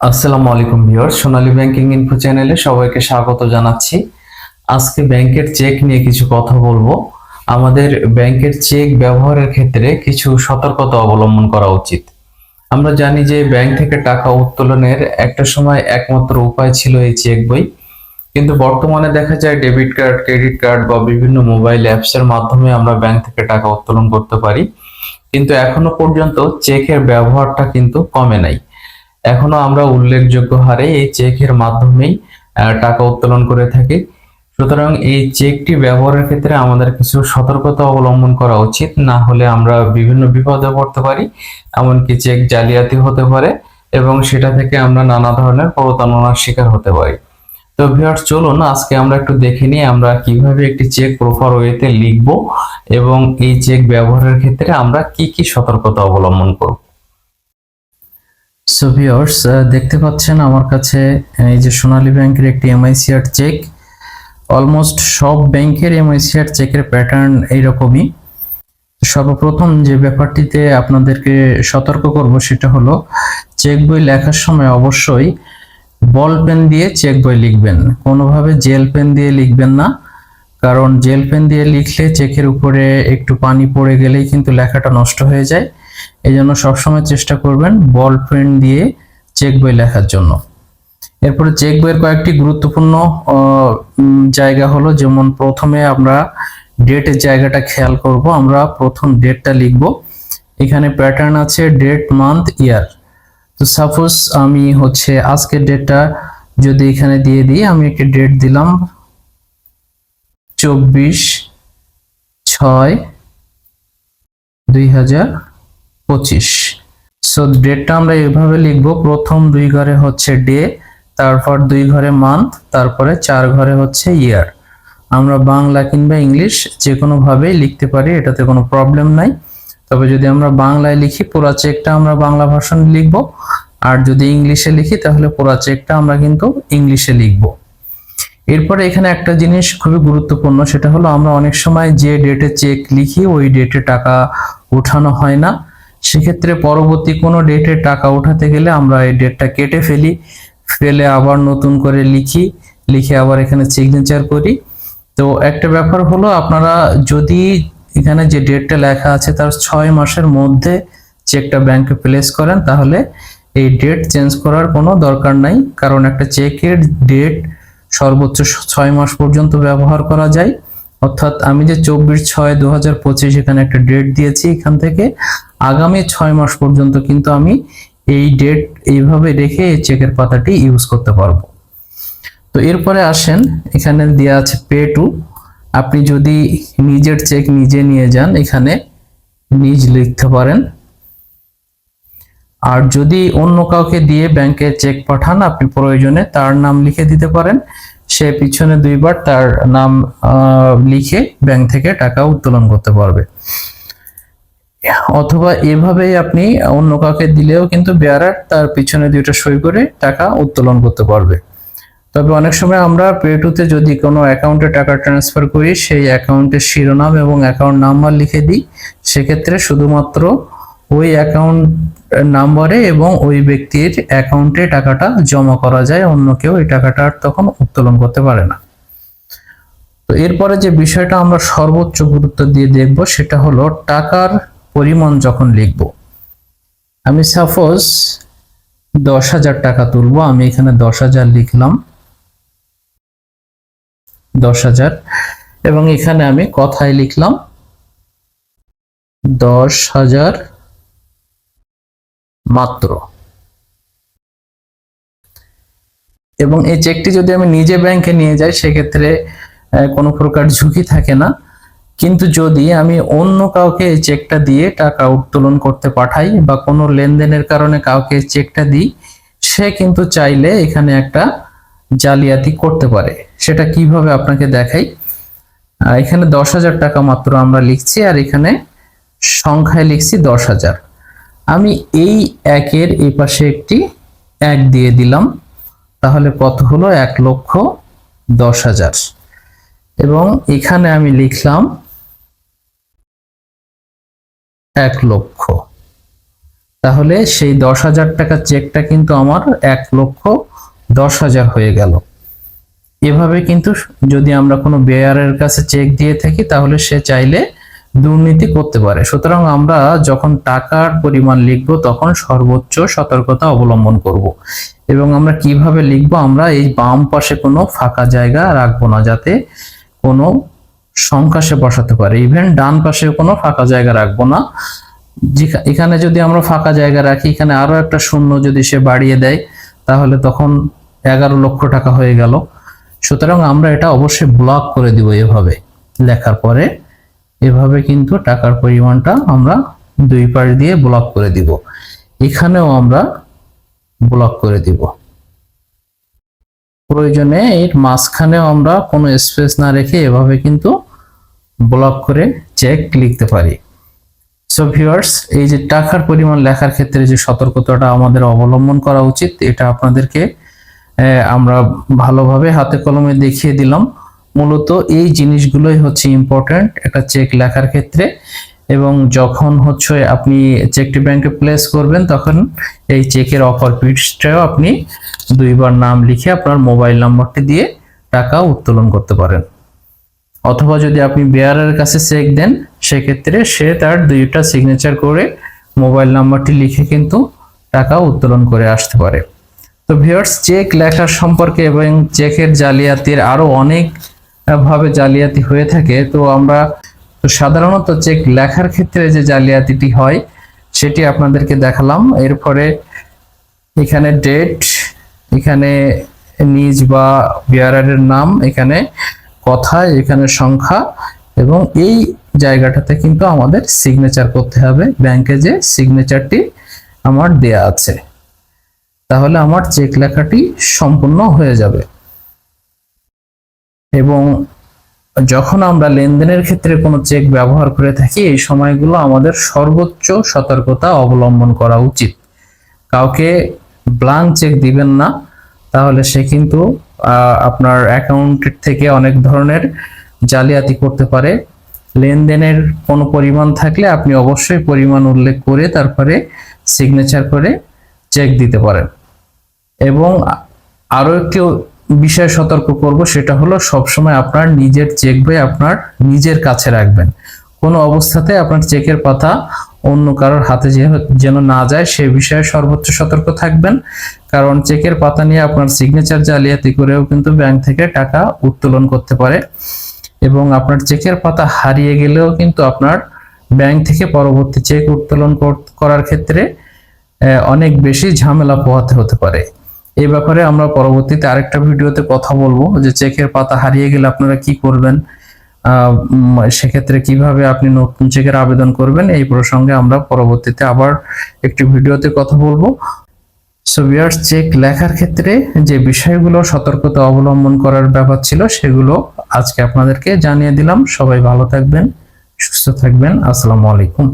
আসসালামু আলাইকুম ভিউয়ার সোনালী banking info চ্যানেলে সবাইকে স্বাগত জানাচ্ছি। আজকে ব্যাংকের চেক নিয়ে কিছু কথা বলব। আমাদের ব্যাংকের চেক ব্যবহারের ক্ষেত্রে কিছু সতর্কতা অবলম্বন করা উচিত। আমরা জানি যে ব্যাংক থেকে টাকা উত্তোলনের একটা সময় একমাত্র উপায় ছিল এই চেক বই। কিন্তু বর্তমানে দেখা যায় ডেবিট কার্ড, ক্রেডিট কার্ড বা বিভিন্ন মোবাইল অ্যাপসের মাধ্যমে আমরা ব্যাংক থেকে টাকা উত্তোলন করতে পারি। কিন্তু এখনও পর্যন্ত চেকের ব্যবহারটা কিন্তু কমে নাই। এখনও আমরা উল্লেখযোগ্য হারে এই চেকের মাধ্যমেই টাকা উত্তোলন করে থাকি। সুতরাং এই চেকটি ব্যবহারের ক্ষেত্রে আমাদের কিছু সতর্কতা অবলম্বন করা উচিত। না হলে আমরা বিভিন্ন বিপদে পড়তে পারি, এমনকি চেক জালিয়াতি হতে পারে এবং সেটা থেকে আমরা নানা ধরনের প্রতারণার শিকার হতে পারি। তো ভিউয়ার্স, চলুন আজকে আমরা একটু দেখে নিই আমরা কীভাবে একটি চেক প্রপার ওয়েতে লিখব এবং এই চেক ব্যবহারের ক্ষেত্রে আমরা কি কি সতর্কতা অবলম্বন করব। সো ভিউয়ার্স দেখতে পাচ্ছেন আমার কাছে এই যে সোনালী ব্যাংকের একটি এমআইসিআর চেক। অলমোস্ট সব ব্যাংকের এমআইসিআর চেকের প্যাটার্ন এইরকমই। সর্বপ্রথম যে ব্যাপারটিতে আপনাদেরকে সতর্ক করব সেটা হলো, চেক বই লেখার সময় অবশ্যই বল পেন দিয়ে চেক বই লিখবেন। কোনোভাবে জেল পেন দিয়ে লিখবেন না। কারণ জেল পেন দিয়ে লিখলে চেকের উপরে একটু পানি পড়ে গেলেই কিন্তু লেখাটা নষ্ট হয়ে যায়। এই জন্য সবসময় চেষ্টা করবেন বল পেন দিয়ে চেক বই লেখার জন্য। এরপরে চেক বইয়ের কয়েকটি গুরুত্বপূর্ণ জায়গা হলো, যেমন প্রথমে আমরা ডেটের জায়গাটা খেয়াল করব, আমরা প্রথম ডেটটা লিখব। এখানে প্যাটার্ন আছে ডেট মান্থ ইয়ার তো সাপোজ আমি হচ্ছে আজকের ডেটটা যদি এখানে দিয়ে দিই, আমি একটা ডেট দিলাম চব্বিশ ছয় দুই হাজার পঁচিশ। সো ডেটটা আমরা এভাবে লিখব, প্রথম দুই ঘরে হচ্ছে ডে, তারপর দুই ঘরে মান্থ তারপরে চার ঘরে হচ্ছে ইয়ার আমরা বাংলা কিংবা ইংলিশ যে কোনো ভাবেই লিখতে পারি, এটাতে কোনো প্রবলেম নাই। তবে যদি আমরা বাংলায় লিখি, পুরা চেকটা আমরা বাংলা ভাষণ লিখব। আর যদি ইংলিশে লিখি, তাহলে পুরা চেকটা আমরা কিন্তু ইংলিশে লিখব। এরপরে এখানে একটা জিনিস খুবই গুরুত্বপূর্ণ, সেটা হলো আমরা অনেক সময় যে ডেটে চেক লিখি, ওই ডেটে টাকা উঠানো হয় না। সেক্ষেত্রে পরবর্তী কোনো ডেটে টাকা উঠাতে গেলে আমরা এই ডেটটা কেটে ফেলি, ফেলে আবার নতুন করে লিখি, লিখে আবার এখানে সিগনেচার করি। তো একটা ব্যাপার হলো, আপনারা যদি এখানে যে ডেটটা লেখা আছে তার ছয় মাসের মধ্যে চেকটা ব্যাংকে প্লেস করেন, তাহলে এই ডেট চেঞ্জ করার কোনো দরকার নাই। কারণ একটা চেকের ডেট সর্বোচ্চ ছয় মাস পর্যন্ত ব্যবহার করা যায়। অর্থাৎ আমি যে চব্বিশ ছয় দু হাজার পঁচিশ এখানে একটা ডেট দিয়েছি এখান থেকে আগামী ছয় মাস পর্যন্ত কিন্তু আমি এই ডেট এইভাবে রেখে এই চেকের পাতাটি ইউজ করতে পারব। তো এরপরে আসেন, এখানে দেওয়া আছে পে টু আপনি যদি নিজের চেক নিজে নিয়ে যান, এখানে নিজ লিখতে পারেন। আর যদি অন্য কাউকে দিয়ে ব্যাংকে চেক পাঠান, আপনি প্রয়োজনে তার নাম লিখে দিতে পারেন। সে পিছনে দুইবার তার নাম লিখে ব্যাংক থেকে টাকা উত্তোলন করতে পারবে। অথবা এভাবেই আপনি অন্য কাউকে দিলেও কিন্তু বেয়ারার তার পিছনে দুইটা সই করে টাকা উত্তোলন করতে পারবে। তবে অনেক সময় আমরা পেটুতে যদি কোনো অ্যাকাউন্টে টাকা ট্রান্সফার করি, সেই অ্যাকাউন্টের শিরোনাম এবং অ্যাকাউন্ট নাম্বার লিখে দিই, সেক্ষেত্রে শুধুমাত্র ওই অ্যাকাউন্ট নাম্বারে এবং ওই ব্যক্তির অ্যাকাউন্টে টাকাটা জমা করা যায়, অন্য কেউ এই টাকাটা আর তখন উত্তোলন করতে পারে না। তো এরপরে যে বিষয়টা আমরা সর্বোচ্চ গুরুত্ব দিয়ে দেখব সেটা হলো টাকার পরিমাণ যখন লিখব, আমি সাপোজ দশ হাজার টাকা তুলবো, আমি এখানে দশ হাজার লিখলাম। দশ হাজার এবং এখানে আমি কথায় লিখলাম, দশ হাজার মাত্র। এবং এই চেকটি যদি আমি নিজে ব্যাংকে নিয়ে যাই, সেক্ষেত্রে কোনো প্রকার ঝুঁকি থাকে না। কিন্তু যদি আমি অন্য কাউকে এই চেকটা দিয়ে টাকা উত্তোলন করতে পাঠাই বা কোনো লেনদেনের কারণে কাউকে চেকটা দিই, সে কিন্তু চাইলে এখানে একটা জালিয়াতি করতে পারে। সেটা কীভাবে আপনাকে দেখাই? এখানে দশ হাজার টাকা মাত্র আমরা লিখছি, আর এখানে সংখ্যায় লিখছি দশ হাজার। আমি এই একের এই পাশে একটি এক দিয়ে দিলাম। তাহলে কত হলো? এক লক্ষ দশ হাজার। এবং এখানে আমি লিখলাম এক লক্ষ। তাহলে সেই দশ হাজার টাকা চেকটা কিন্তু আমার এক লক্ষ দশ হাজার হয়ে গেল। এভাবে কিন্তু যদি আমরা কোনো বেয়ারের কাছে চেক দিয়ে থাকি, তাহলে সে চাইলে দুর্নীতি করতে পারে। সুতরাং আমরা যখন টাকার পরিমাণ লিখব, তখন সর্বোচ্চ সতর্কতা অবলম্বন করব। এবং আমরা কীভাবে লিখব? আমরা এই বাম পাশে কোনো ফাঁকা জায়গা রাখব না, যাতে কোনো সংখ্যা সে বসাতে পারে। ইভেন ডান পাশে কোনো ফাঁকা জায়গা রাখব না। এখানে যদি আমরা ফাঁকা জায়গা রাখি, এখানে আরও একটা শূন্য যদি সে বাড়িয়ে দেয়, তাহলে তখন এগারো লক্ষ টাকা হয়ে গেল। সুতরাং আমরা এটা অবশ্যই ব্লক করে দিব এভাবে। লেখার পরে এভাবে কিন্তু টাকার পরিমাণটা আমরা দুই পাশ দিয়ে ব্লক করে দিব। এখানেও আমরা ব্লক করে দিব। প্রয়োজনে এর মাঝখানেও আমরা কোনো স্পেস না রেখে এভাবে কিন্তু ব্লক করে চেক লিখতে পারি। সো ভিউয়ার্স এই যে টাকার পরিমাণ লেখার ক্ষেত্রে যে সতর্কতাটা আমাদের অবলম্বন করা উচিত, এটা আপনাদেরকে আমরা ভালোভাবে হাতে কলমে দেখিয়ে দিলাম। মূলত এই জিনিসগুলোই হচ্ছে ইম্পর্ট্যান্ট একটা চেক লেখার ক্ষেত্রে এবং যখন হচ্ছে আপনি চেকটি ব্যাংকে প্লেস করবেন, তখন এই চেকের অপর পৃষ্ঠায়ও আপনি দুইবার নাম লিখে আপনার মোবাইল নাম্বারটি দিয়ে টাকা উত্তোলন করতে পারেন। অথবা যদি আপনি বেয়ারের কাছে চেক দেন, সেক্ষেত্রে সে তার দুইটা সিগনেচার করে মোবাইল নাম্বারটি লিখে কিন্তু টাকা উত্তোলন করে আসতে পারে। তো ভিউয়ার্স চেক লেখার সম্পর্কে এবং চেকের জালিয়াতির আরও অনেক ভাবে জালিয়াতি হয়ে থাকে, তো আমরা সাধারণত চেক লেখার ক্ষেত্রে যে জালিয়াতিটি হয়, সেটি আপনাদেরকে দেখালাম। এরপরে এখানে ডেট এখানে নিজ বা বিয়ারারের নাম, এখানে কথা, এখানে সংখ্যা, এবং এই জায়গাটাতে কিন্তু আমাদের সিগনেচার করতে হবে। ব্যাংকে যে সিগনেচারটি আমার দেয়া আছে। তাহলে আমার চেক লেখাটি সম্পূর্ণ হয়ে যাবে। এবং যখন আমরা লেনদেনের ক্ষেত্রে কোনো চেক ব্যবহার করে থাকি, এই সময়গুলো আমাদের সর্বোচ্চ সতর্কতা অবলম্বন করা উচিত। কাউকে ব্লাঙ্ক চেক দিবেন না, তাহলে সে কিন্তু আপনার অ্যাকাউন্টের থেকে অনেক ধরনের জালিয়াতি করতে পারে। লেনদেনের কোনো পরিমাণ থাকলে আপনি অবশ্যই পরিমাণ উল্লেখ করে তারপরে সিগনেচার করে চেক দিতে পারেন। এবং আরও আরও একটি বিষয় সতর্ক করব সেটা হলো সবসময় আপনার নিজের চেক বই আপনার নিজের কাছে রাখবেন। কোনো অবস্থাতে আপনার চেকের পাতা অন্য কারোর হাতে যেন না যায় সে বিষয়ে সর্বোচ্চ সতর্ক থাকবেন। কারণ চেকের পাতা নিয়ে আপনার সিগনেচার জালিয়াতি করেও কিন্তু ব্যাংক থেকে টাকা উত্তোলন করতে পারে। এবং আপনার চেকের পাতা হারিয়ে গেলেও কিন্তু আপনার ব্যাংক থেকে পরবর্তী চেক উত্তোলন কর- করার ক্ষেত্রে অনেক বেশি ঝামেলা পোহাতে হতে পারে। এই ব্যাপারে আমরা পরবর্তীতে আরেকটা ভিডিওতে কথা বলব যে চেকের পাতা হারিয়ে গেলে আপনারা কি করবেন সেক্ষেত্রে কীভাবে আপনি নতুন চেকের আবেদন করবেন এই প্রসঙ্গে আমরা পরবর্তীতে আবার একটি ভিডিওতে কথা বলব। সো ভিউয়ার্স চেক লেখার ক্ষেত্রে যে বিষয়গুলো সতর্কতা অবলম্বন করার ব্যাপার ছিল সেগুলো আজকে আপনাদেরকে জানিয়ে দিলাম। সবাই ভালো থাকবেন, সুস্থ থাকবেন। আসসালামু আলাইকুম।